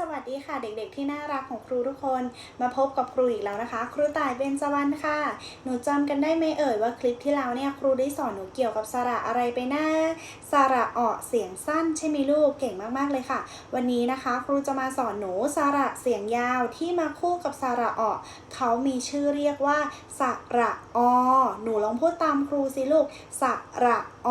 สวัสดีค่ะเด็กๆ ที่น่ารักของครูทุกคน มาพบกับครูอีกแล้วนะคะ ครูต่ายเบญจวรรณค่ะ หนูจำกันได้ไหมเอ่ยว่าคลิปที่แล้วเนี่ยครูได้สอนหนูเกี่ยวกับสระอะไรไปนะสระออกเสียงสั้นใช่ไหมลูกเก่งมากๆเลยค่ะ วันนี้นะคะ ครูจะมาสอนหนูสระเสียงยาวที่มาคู่กับสระออกเขามีชื่อเรียกว่าสระอหนูลองพูดตามครูสิลูกสระอ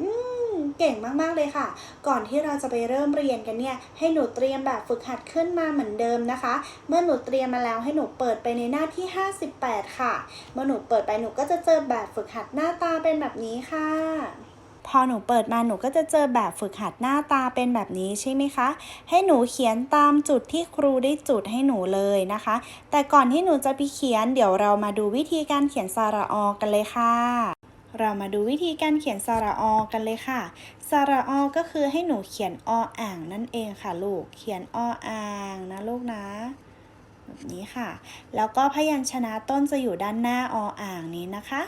อืม เก่งมากๆเลยค่ะ ก่อนที่เราจะไปเริ่มเรียนกันเนี่ย ให้หนูเตรียมแบบฝึกหัดขึ้นมาเหมือนเดิมนะคะ เมื่อหนูเตรียมมาแล้วให้หนูเปิดไปในหน้าที่ 58 ค่ะ เมื่อหนูเปิดไปหนูก็จะเจอแบบฝึกหัดหน้าตาเป็นแบบนี้ค่ะพอหนูเปิดมาหนูก็จะเจอแบบฝึกหัดหน้าตาเป็นแบบนี้ใช่ไหมคะ ให้หนูเขียนตามจุดที่ครูได้จุดให้หนูเลยนะคะ แต่ก่อนที่หนูจะไปเขียน เดี๋ยวเรามาดูวิธีการเขียนสระอกันเลยค่ะ เรามาดูวิธีการเขียนสระอกันเลยค่ะ สระอก็คือให้หนูเขียนออ่างนั่นเองค่ะลูก เขียนออ่างนะลูกนะแบบนี้ค่ะ แล้วก็พยัญชนะต้นจะอยู่ด้านหน้าออ่างนี้นะคะ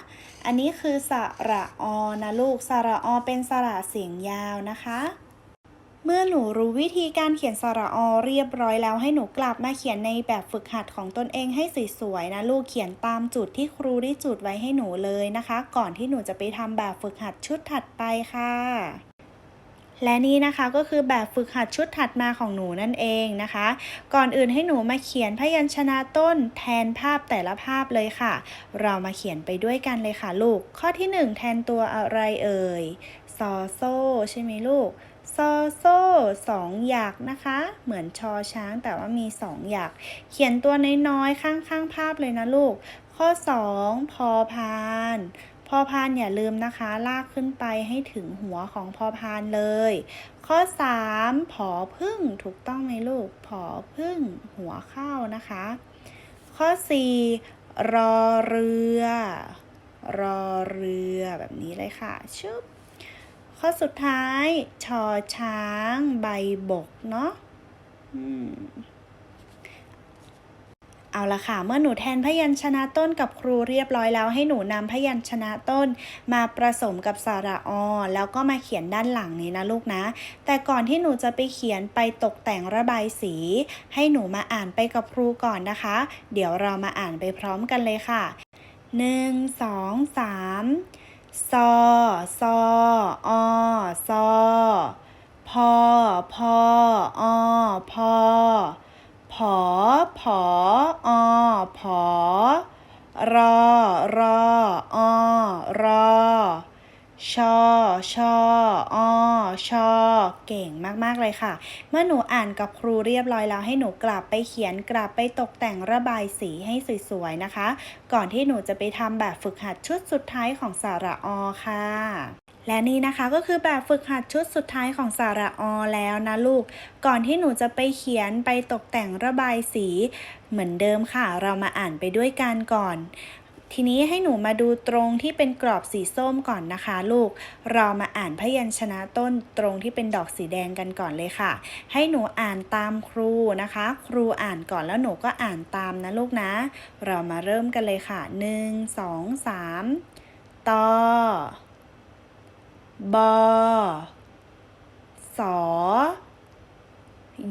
อันนี้คือสระอนะลูก สระอเป็นสระเสียงยาวนะคะ เมื่อหนูรู้วิธีการเขียนสระอเรียบร้อยแล้วให้หนูกลับมาเขียนในแบบฝึกหัดของตนเองให้สวยๆนะลูกเขียนตามจุดที่ครูได้จุดไว้ให้หนูเลยนะคะ ก่อนที่หนูจะไปทำแบบฝึกหัดชุดถัดไปค่ะและนี่นะคะก็คือแบบฝึกหัดชุดถัดมาของหนูนั่นเองนะคะ ก่อนอื่นให้หนูมาเขียนพยัญชนะต้นแทนภาพแต่ละภาพเลยค่ะ เรามาเขียนไปด้วยกันเลยค่ะลูก ข้อที่หนึ่งแทนตัวอะไรเอ่ยซอโซใช่ไหมลูก ซอโซ่สองหยักนะคะ เหมือนชอช้างแต่ว่ามีสองหยัก เขียนตัวน้อยๆ ข้างๆ ภาพเลยนะลูก ข้อ 2 พอพานพอพานอย่าลืมนะคะ ลากขึ้นไปให้ถึงหัวของพอพานเลย ข้อ 3 ผอพึ่งถูกต้องไหมลูก ผอพึ่งหัวเข้านะคะ ข้อ 4 รอเรือ รอเรือแบบนี้เลยค่ะ ชึบ ข้อสุดท้ายชอช้างใบบกเนาะอืมเอาละค่ะ เมื่อหนูแทนพยัญชนะต้นกับครูเรียบร้อยแล้ว ให้หนูนำพยัญชนะต้น มาผสมกับสระอ แล้วก็มาเขียนด้านหลังนี้นะลูกนะ แต่ก่อนที่หนูจะไปเขียนไปตกแต่งระบายสี ให้หนูมาอ่านไปกับครูก่อนนะคะ เดี๋ยวเรามาอ่านไปพร้อมกันเลยค่ะ1 2 3 ซอซออซอพอพออพอผอผออผอรอรออรอ ชอ ชออชอ เก่งมาก ๆ เลยค่ะ เมื่อหนูอ่านกับครูเรียบร้อยแล้วให้หนูกลับไปเขียนกลับไปตกแต่งระบายสีให้สวย ๆ นะคะ ก่อนที่หนูจะไปทำแบบฝึกหัดชุดสุดท้ายของสาระอค่ะและนี่นะคะก็คือแบบฝึกหัดชุดสุดท้ายของสาระอแล้วนะลูก ก่อนที่หนูจะไปเขียนไปตกแต่งระบายสี เหมือนเดิมค่ะ เรามาอ่านไปด้วยกันก่อน ทีนี้ให้หนูมาดูตรงที่เป็นกรอบสีส้มก่อนนะคะ ลูก เรามาอ่านพยัญชนะต้นตรงที่เป็นดอกสีแดงกันก่อนเลยค่ะ ให้หนูอ่านตามครูนะคะ ครูอ่านก่อนแล้วหนูก็อ่านตามนะลูกนะ เรามาเริ่มกันเลยค่ะ 1 2 3ตอบอสอ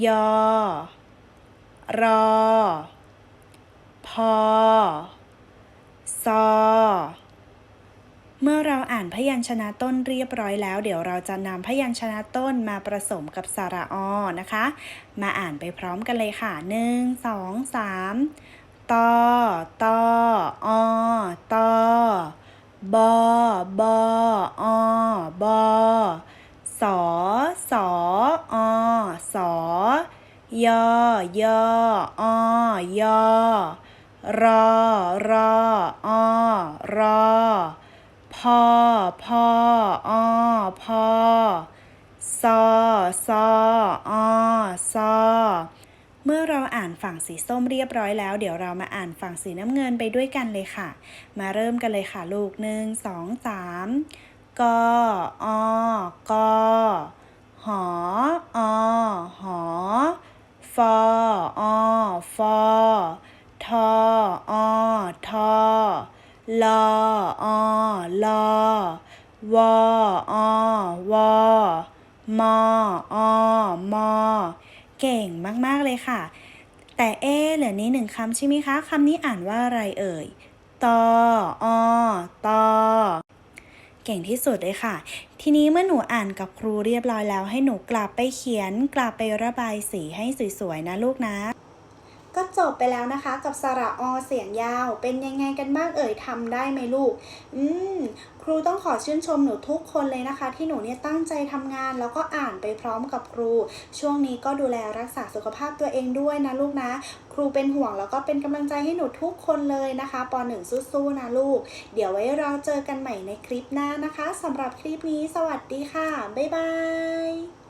ยอรอพอ ซอ เมื่อเราอ่านพยัญชนะต้นเรียบร้อยแล้ว เดี๋ยวเราจะนำพยัญชนะต้นมาผสมกับสระอนะคะ มาอ่านไปพร้อมกันเลยค่ะ1 2 3ตอตออตอบอบออบอสอสออสอยอยออยอรอรอ อรอ พอ พออพอซอซออซอเมื่อเราอ่านฝั่งสีส้มเรียบร้อยแล้ว เดี๋ยวเรามาอ่านฝั่งสีน้ำเงินไปด้วยกันเลยค่ะ มาเริ่มกันเลยค่ะลูกหนึ่งสองสามกออกอหออหอฟออฟอ ทอ อ ทอ ลออลอวออวอมออมอเก่งมาก ๆ เลยค่ะ แต่เอเหลือนี้หนึ่งคำใช่ไหมคะคำนี้อ่านว่าอะไรเอ่ยตออตอเก่งที่สุดเลยค่ะ ทีนี้เมื่อหนูอ่านกับครูเรียบร้อยแล้ว ให้หนูกลับไปเขียนกลับไประบายสีให้สวย ๆ นะลูกนะ จบไปแล้วนะคะ กับสระอเสียงยาว เป็นยังไงกันบ้างเอ่ยทำได้ไหมลูก อืมครูต้องขอชื่นชมหนูทุกคนเลยนะคะ ที่หนูเนี่ยตั้งใจทำงาน แล้วก็อ่านไปพร้อมกับครู ช่วงนี้ก็ดูแลรักษาสุขภาพตัวเองด้วยนะลูกนะ ครูเป็นห่วงแล้วก็เป็นกำลังใจให้หนูทุกคนเลยนะคะป .1 สู้ๆนะลูก เดี๋ยวไว้เราเจอกันใหม่ในคลิปหน้านะคะสำหรับคลิปนี้ สวัสดีค่ะ บ๊ายบาย